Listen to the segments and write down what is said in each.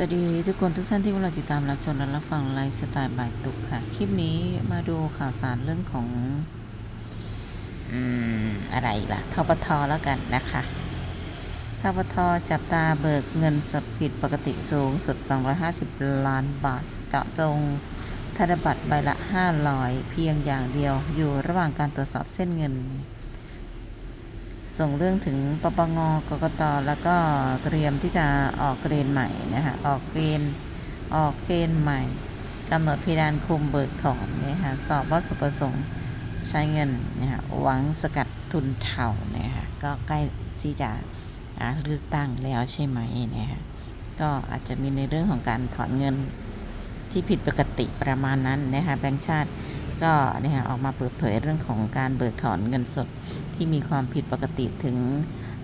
สวัสดีทุกคนทุกท่านที่กำลังติดตามรับชมและรับฟังไลฟ์สไตล์บ่ายตุกค่ะ คลิปนี้มาดูข่าวสารเรื่องของอืมอะไรล่ะทปทแล้วกันนะคะทปทจับตาเบิกเงินสดผิดปกติสูงสุด 250 ล้านบาทเจาะจงธนบัตรใบละ 500 เพียงอย่างเดียวอยู่ระหว่างการตรวจสอบเส้นเงิน ส่งเรื่องถึงปปงกกตแล้วก็เตรียมที่จะออกเกรนใหม่นะคะออกเกรนออกเกณฑ์ใหม่กำหนดเพดานคุมเบิกถอนนะคะสอบวัตถุประสงค์ใช้เงินนะคะหวังสกัดทุนเถ่านะคะก็ใกล้ที่จะเลือกตั้งแล้วใช่ไหมนะคะก็อาจจะมีในเรื่องของการถอนเงินที่ผิดปกติประมาณนั้นนะคะแบงก์ชาติก็นะคะออกมาเปิดเผยเรื่องของการเบิกถอนเงินสด ที่มีความผิดปกติถึง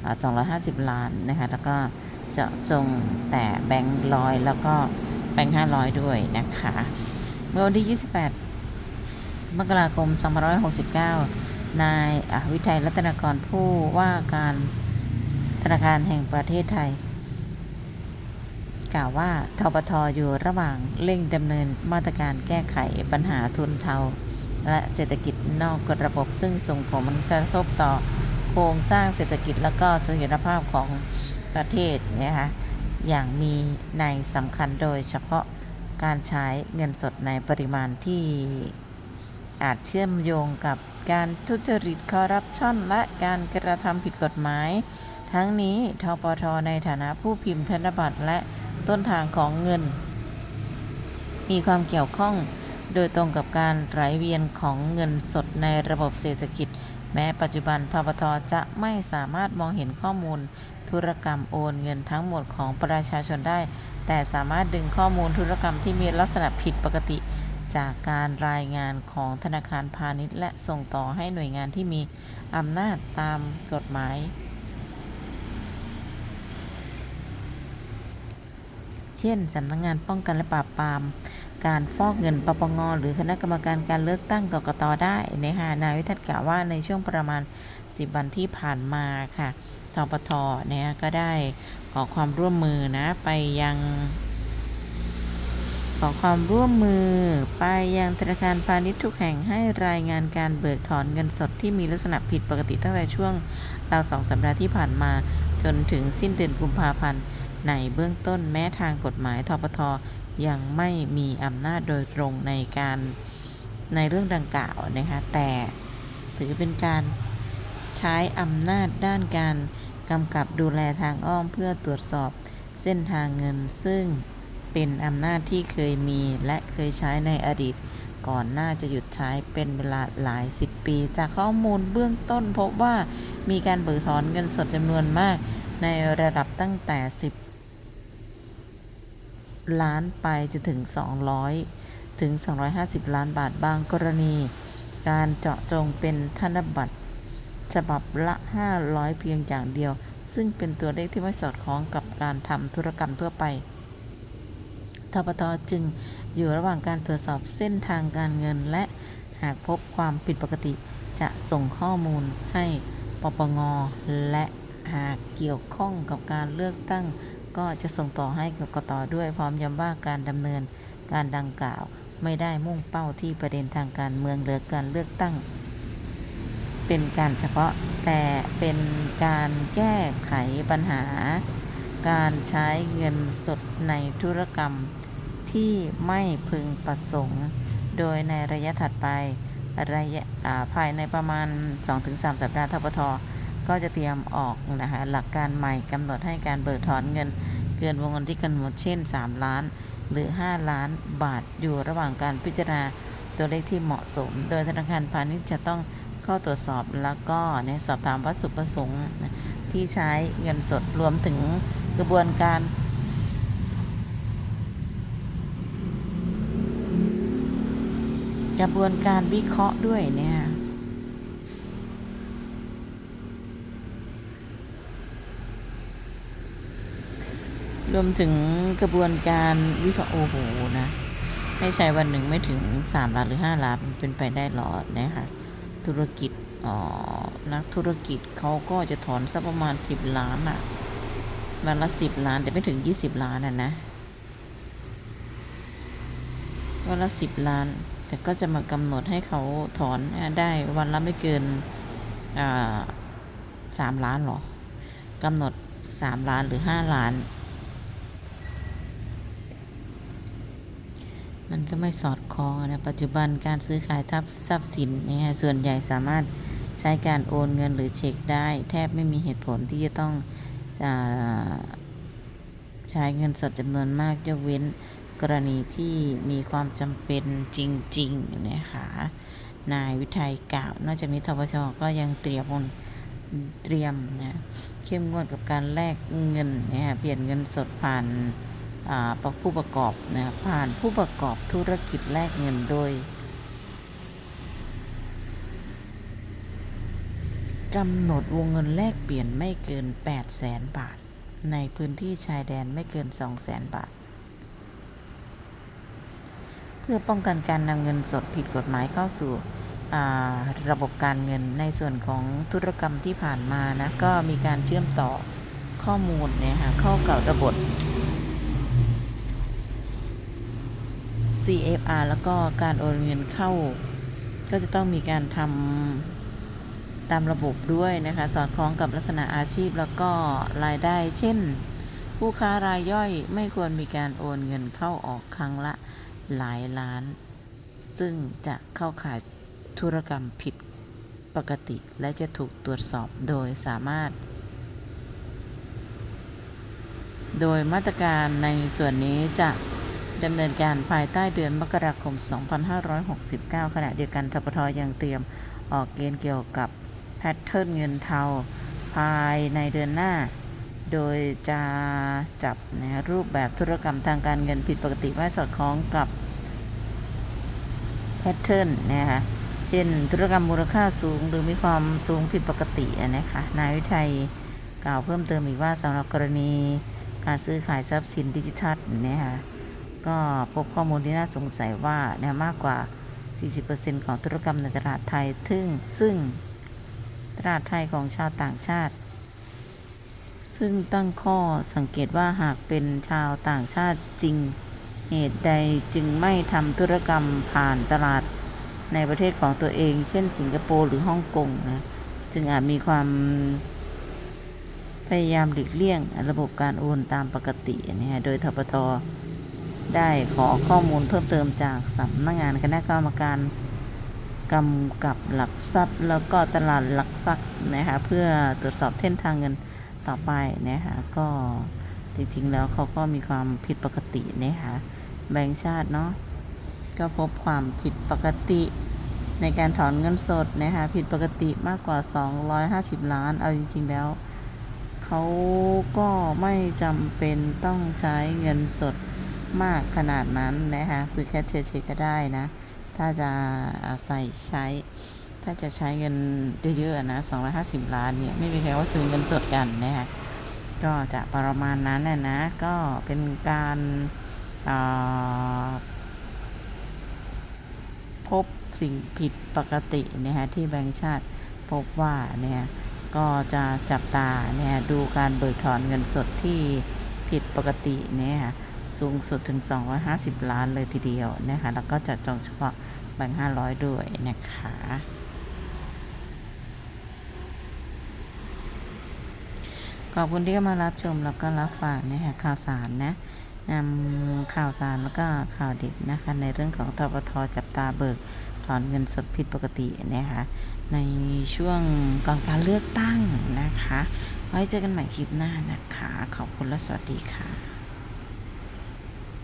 250 ล้านนะคะแล้วก็เจาะจงแต่แบงค์ร้อยแล้วก็แบงค์500ด้วยนะคะเมื่อวันที่ 28 มกราคม 2569 นายอวิทัยรัตนกรผู้ว่าการธนาคารแห่งประเทศไทย กล่าวว่าทปทอยู่ระหว่างเร่งดำเนินมาตรการแก้ไขปัญหาทุนเทา และเศรษฐกิจนอกกระบบ ซึ่งส่งผลกระทบต่อโครงสร้างเศรษฐกิจและก็เสถียรภาพของประเทศนะคะอย่างมีในสำคัญโดยเฉพาะการใช้เงินสดในปริมาณที่อาจเชื่อมโยงกับการทุจริตคอร์รัปชันและการกระทำผิดกฎหมาย ทั้งนี้ทปทในฐานะผู้พิมพ์ธนบัตรและต้นทางของเงิน มีความเกี่ยวข้อง โดยตรงกับการไหลเวียนของเงินสดในระบบเศรษฐกิจ แม้ปัจจุบันทปทจะไม่สามารถมองเห็นข้อมูล ธุรกรรมโอนเงินทั้งหมดของประชาชนได้ แต่สามารถดึงข้อมูลธุรกรรมที่มีลักษณะผิดปกติ จากการรายงานของธนาคารพาณิชย์และส่งต่อให้หน่วยงานที่มีอำนาจตามกฎหมายเช่นสำนักงงานป้องกันและปราบปราม การฟอกเงินปปงหรือคณะกรรมการการเลือกตั้งกกตได้นะคะนายวิทัศน์กล่าวว่าในช่วงประมาณ 10 วันที่ผ่านมาค่ะทปทเนี่ยก็ได้ขอความร่วมมือนะไปยังขอความร่วมมือไปยังธนาคารพาณิชย์ทุกแห่งให้รายงานการเบิกถอนเงินสดที่มีลักษณะผิดปกติตั้งแต่ช่วงราวสองสัปดาห์ที่ผ่านมา จนถึงสิ้นเดือนกุมภาพันธ์ในเบื้องต้นแม้ทางกฎหมายทปท ยังไม่มีอำนาจโดยตรงในการในเรื่องดังกล่าวนะคะแต่ถือเป็นการใช้อำนาจด้านการกำกับดูแลทางอ้อมเพื่อตรวจสอบเส้นทางเงิน ซึ่งเป็นอำนาจที่เคยมีและเคยใช้ในอดีต ก่อนหน้าจะหยุดใช้เป็นเวลาหลายสิบปี จากข้อมูลเบื้องต้นพบว่ามีการเบิกถอนเงินสดจำนวนมากในระดับตั้งแต่ 10 ล้านไปจนถึง 200 ถึง 250 ล้านบาทบางกรณี การเจาะจงเป็นธนบัตร ฉบับละ 500 เพียงอย่างเดียว ซึ่งเป็นตัวเลขที่ไม่สอดคล้องกับการทำธุรกรรมทั่วไปทปตจึงอยู่ระหว่างการตรวจสอบเส้นทางการเงินและหากพบความผิดปกติจะส่งข้อมูลให้ปปงและหากเกี่ยวข้องกับการเลือกตั้ง ก็จะส่งต่อให้กกตด้วยพร้อมย้ำว่าการดำเนินการดังกล่าว ไม่ได้มุ่งเป้าที่ประเด็นทางการเมืองหรือการเลือกตั้ง เป็นการเฉพาะแต่เป็นการแก้ไขปัญหา การใช้เงินสดในธุรกรรมที่ไม่พึงประสงค์ โดยในระยะถัดไประยะภายในประมาณ 2-3 สัปดาห์ทปท ก็จะเตรียมออกนะคะหลักการใหม่กำหนดให้การเบิกถอนเงิน เกินวงเงินที่กำหนดเช่น 3 ล้าน หรือ 5 ล้านบาทอยู่ระหว่างการพิจารณาตัวเลขที่เหมาะสม โดยธนาคารพาณิชย์จะต้องเข้าตรวจสอบแล้วก็ในสอบถามวัตถุประสงค์ที่ใช้เงินสดรวมถึงกระบวนการกระบวนการวิเคราะห์ด้วยเนี่ย รวมถึงกระบวนการวิเคราะห์โอ้โหนะ ให้ใช้วันหนึ่งไม่ถึง 3 ล้านหรือ 5 ล้านมันเป็นไปได้หรอนะคะธุรกิจอ๋อนักธุรกิจเขาก็จะถอนสักประมาณ 10 ล้านอะวันละ 10 ล้านแต่ไม่ถึง 20 ล้านอะนะวันละสิบล้าน แต่ก็จะมากำหนดให้เขาถอนได้วันละไม่เกินสามล้านหรอกำหนดสามล้านหรือห้าล้าน มันก็ไม่สอดคล้องนะปัจจุบันการซื้อขายทับทรัพย์สินนะฮะส่วนใหญ่สามารถใช้การโอนเงินหรือเช็คได้ แทบไม่มีเหตุผลที่จะต้องอใช้เงินสดจำนวนมากยกเว้นกรณีที่มีความจำเป็นจริงๆนะคะนายวิทัยกล่าว นอกจากนี้ทบชก็ยังเตรียมเตรียมนะเข้มงวดกับการแลกเงินนะฮะเปลี่ยนเงินสดผ่าน ผู้ประกอบนะผ่านผู้ประกอบธุรกิจแลกเงินโดยกำหนดวงเงินแลกเปลี่ยนไม่เกิน 8 0 0แสนบาท ในพื้นที่ชายแดนไม่เกิน 2 0 0แสนบาท เพื่อป้องกันการนำเงินสดผิดกฎหมายเข้าสู่ระบบการเงินในส่วนของธุรกรรมที่ผ่านมานะ ก็มีการเชื่อมต่อข้อมูลเนี่ยค่ะเข้ากับระบบ CFR แล้วก็การโอนเงินเข้า ก็จะต้องมีการทำตามระบบด้วยนะคะ สอดคล้องกับลักษณะอาชีพแล้วก็รายได้ เช่น ผู้ค้ารายย่อยไม่ควรมีการโอนเงินเข้าออกครั้งละหลายล้าน ซึ่งจะเข้าข่ายธุรกรรมผิดปกติและจะถูกตรวจสอบโดยสามารถ โดยมาตรการในส่วนนี้จะ ดำเนินการภายใต้เดือนมกราคม 2569 ขณะเดียวกันทปทยังเตรียมออกเกณฑ์เกี่ยวกับแพทเทิร์นเงินเทา ภายในเดือนหน้า โดยจะจับนะรูปแบบธุรกรรมทางการเงินผิดปกติไม่สอดคล้องกับแพทเทิร์นนะคะเช่น ธุรกรรมมูลค่าสูงหรือมีความสูงผิดปกตินะคะนายวิทัยกล่าวเพิ่มเติมอีกว่าสำหรับกรณีการซื้อขายทรัพย์สินดิจิทัลนะคะ ก็พบข้อมูลที่น่าสงสัยว่าเนี่ยมากกว่า 40%ของธุรกรรมในตลาดไทยซึ่งซึ่งตลาดไทยของชาวต่างชาติ ซึ่งตั้งข้อสังเกตว่าหากเป็นชาวต่างชาติจริง เหตุใดจึงไม่ทำธุรกรรมผ่านตลาดในประเทศของตัวเอง เช่น สิงคโปร์หรือฮ่องกงนะจึงอาจมีความพยายามหลีกเลี่ยงระบบการโอนตามปกตินะฮะโดยทปท ได้ขอข้อมูลเพิ่มเติมจากสำนักงงานคณะกรรมการกำกับหลักทรัพย์ แล้วก็ตลาดหลักทรัพย์นะคะเพื่อตรวจสอบเส้นทางเงินต่อไปนะคะก็จริงๆแล้วเขาก็มีความผิดปกตินะคะแบงค์ชาติเนาะก็พบความผิดปกติในการถอนเงินสดนะคะผิดปกติมากกว่า 250 ล้าน เอาจริง ๆ แล้ว เขาก็ไม่จำเป็นต้องใช้เงินสด มากขนาดนั้นนะคะซื้อแค่เชก็ได้นะ ถ้าจะใส่ใช้ ถ้าจะใช้เงินเยอะๆนะ250 ล้านเนี่ยไม่มีใครว่าซื้อเงินสดกันนะคะก็จะประมาณนั้นนะนะก็เป็นการพบสิ่งผิดปกตินะคะที่แบงค์ชาติพบว่าเนี่ยก็จะจับตาเนี่ยดูการเบิกถอนเงินสดที่ผิดปกติเนี่ยค่ะ สูงสุดถึง 250 ล้านเลยทีเดียวนะคะ แล้วก็จัดจองเฉพาะแบงค์500 ด้วยนะคะ ขอบคุณที่มารับชมแล้วก็รับฟังนะคะข่าวสารนะนำข่าวสารแล้วก็ข่าวเด็ดนะคะ ในเรื่องของทปทจับตาเบิกถอนเงินสดผิดปกตินะคะในช่วงก่อนการเลือกตั้งนะคะ ไว้เจอกันใหม่คลิปหน้านะคะ ขอบคุณและสวัสดีค่ะ